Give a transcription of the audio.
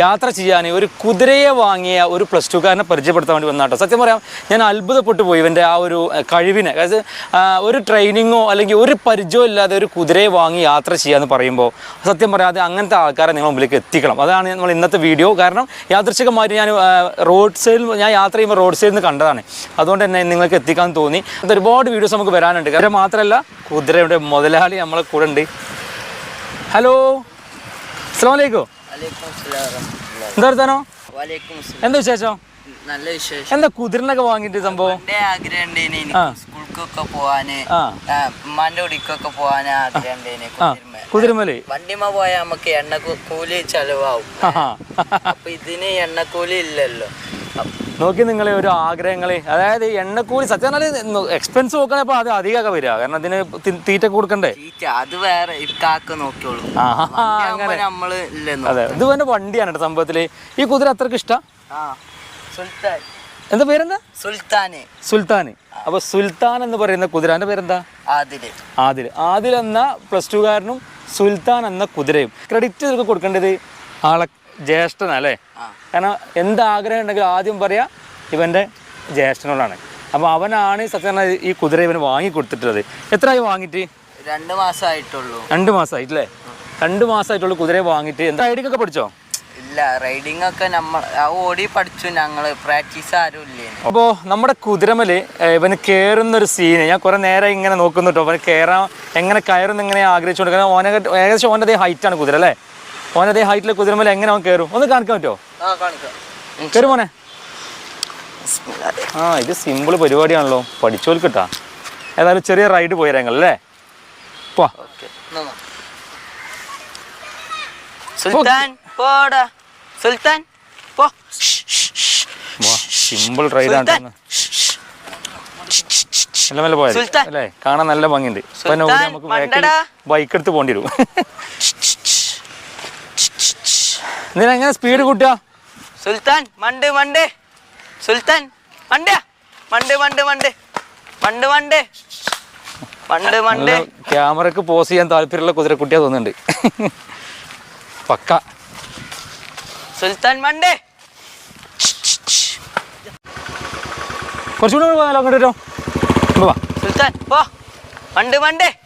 യാത്ര ചെയ്യാൻ ഒരു കുതിരയെ വാങ്ങിയ ഒരു പ്ലസ് ടുക്കാരനെ പരിചയപ്പെടുത്താൻ വേണ്ടി വന്നാട്ടോ സത്യം പറയാം ഞാൻ അത്ഭുതപ്പെട്ടു പോയി ഇവന്റെ ആ ഒരു കഴിവിനെ. അതായത് ഒരു ട്രെയിനിങ്ങോ അല്ലെങ്കിൽ ഒരു പരിചയമോ ഇല്ലാതെ ഒരു കുതിരയെ വാങ്ങി യാത്ര ചെയ്യാമെന്ന് പറയുമ്പോൾ സത്യം പറയാതെ അങ്ങനത്തെ ആൾക്കാരെ നിങ്ങൾ മുമ്പിലേക്ക് എത്തിക്കണം. അതാണ് നമ്മൾ ഇന്നത്തെ വീഡിയോ. കാരണം യാദൃശികമായിട്ട് ഞാൻ റോഡ് സൈഡിൽ ഞാൻ യാത്ര ചെയ്യുമ്പോൾ റോഡ് സൈഡിൽ നിന്ന് കണ്ടതാണ്. അതുകൊണ്ട് തന്നെ നിങ്ങൾക്ക് എത്തിക്കാൻ തോന്നി. അത് ഒരുപാട് വീഡിയോസ് നമുക്ക് വരാനുണ്ട്. കാരണം മാത്രമല്ല കുതിരയുടെ മുതലാളി നമ്മളെ കൂടെ ഉണ്ട്. ഹലോ അസ്സാം വലൈക്കും എന്താ വർത്താനോ? എന്താ വിശേഷം? നല്ല വിശേഷം. എന്താ കുതിരനൊക്കെ വാങ്ങിട്ട് സംഭവം? പണ്ടേ ആഗ്രഹം ഉണ്ടേനി സ്കൂൾക്കൊക്കെ പോവാന്. ഉമ്മാന്റെ കുടിക്കൊക്കെ പോവാന് ആഗ്രഹം ഉണ്ടേനി കുതിരമൽ. വണ്ടിമ പോയാൽ നമുക്ക് എണ്ണ കൂലി ചെലവാവും അപ്പൊ ഇതിന് എണ്ണക്കൂലി ഇല്ലല്ലോ. നോക്കി നിങ്ങളെ ഒരു ആഗ്രഹങ്ങളെ. അതായത് എണ്ണക്കൂലി സത്യം എക്സ്പെൻസ് നോക്കണേ അത് അധികമൊക്കെ വരിക. കാരണം അതിന് തീറ്റ കൊടുക്കണ്ടേ? അത് വേറെ നോക്കിയോളൂ. അതെ ഇത് എന്റെ വണ്ടിയാണ് കേട്ടോ സംഭവത്തിൽ. ഈ കുതിര അത്രയ്ക്ക് ഇഷ്ടം? എന്താ പേരെന്താ? സുൽത്താന്. സുൽത്താൻ അപ്പൊ സുൽത്താൻ എന്ന് പറയുന്ന കുതിരാന്റെ പേരെന്താ? ആദിൽ ആദിൽ ആദിൽ എന്ന പ്ലസ് ടുകാരനും സുൽത്താൻ എന്ന കുതിരയും. ക്രെഡിറ്റ് കൊടുക്കേണ്ടത് ആളെ ജ്യേഷ്ഠനാ അല്ലേ ആ. കാരണം എന്ത് ആഗ്രഹം ഉണ്ടെങ്കിലും ആദ്യം പറയാ ഇവന്റെ ജ്യേഷ്ഠനോടാണ്. അപ്പോൾ അവനാണ് സത്യം ഈ കുതിര ഇവന് വാങ്ങി കൊടുത്തിട്ടുള്ളത്. എത്രയായി വാങ്ങിയിട്ട്? രണ്ടു മാസമായിട്ടുള്ളൂ രണ്ട് മാസമായിട്ടില്ലേ രണ്ട് മാസമായിട്ടുള്ള കുതിരയെ വാങ്ങിയിട്ട്. എന്താ ഐഡിയൊക്കെ പഠിച്ചോ? ഇല്ല റൈഡിംഗ് ഒക്കെ നമ്മൾ ഓടി പഠിച്ചു ഞങ്ങൾ. പ്രാക്ടീസ് ആരും ഇല്ലേനു അപ്പോൾ നമ്മുടെ കുതിരമൽ ഇവന് കയറുന്ന ഒരു സീന് ഞാൻ കുറേ നേരം ഇങ്ങനെ നോക്കുന്നു കേട്ടോ അവന് കയറാൻ എങ്ങനെ കയറുന്ന ഇങ്ങനെ ആഗ്രഹിച്ചുകൊണ്ട്. കാരണം ഓനെ ഏകദേശം ഓന്റെ അതേ ഹൈറ്റാണ് കുതിര അല്ലേ? ഓന്റെ അതേ ഹൈറ്റിലെ കുതിരമല എങ്ങനെ അവൻ കയറും ഒന്ന് കാണിക്കാൻ പറ്റുമോ കയറി മോനെ. ആ ഇത് സിമ്പിൾ പരിപാടിയാണല്ലോ. പഠിച്ചോൽ കിട്ടാ ഏതായാലും ചെറിയ റൈഡ് പോയി ഞങ്ങൾ അല്ലേ? പോ സുൽത്താൻ പോടാ. സുൽത്താൻ പോ. സിമ്പിൾ റൈഡാണ് ആണ് മെല്ലെ പോയത് അല്ലേ? കാണാൻ നല്ല ഭംഗിയുണ്ട്. നമുക്ക് ബൈക്ക് എടുത്ത് പോണ്ടി വരും. ഇതിന് എങ്ങനെ സ്പീഡ് കൂട്ടുക? സുൽത്താൻ മണ്ട് മണ്ട്. സുൽത്താൻ മണ്ട. മണ്ട് മണ്ട് മണ്ട്. മണ്ട് മണ്ട്. മണ്ട് മണ്ട്. ക്യാമറക്ക് പോസ് ചെയ്യാൻ താല്പര്യമുള്ള കുതിരക്കുട്ടിയാ തോന്നുന്നുണ്ട്. പക്ക. സുൽത്താൻ മണ്ട്. കുറച്ചുകൂടെ പോയാലോ അങ്ങോട്ട് വരോ. സുൽത്താൻ പോ. മണ്ട് മണ്ട്.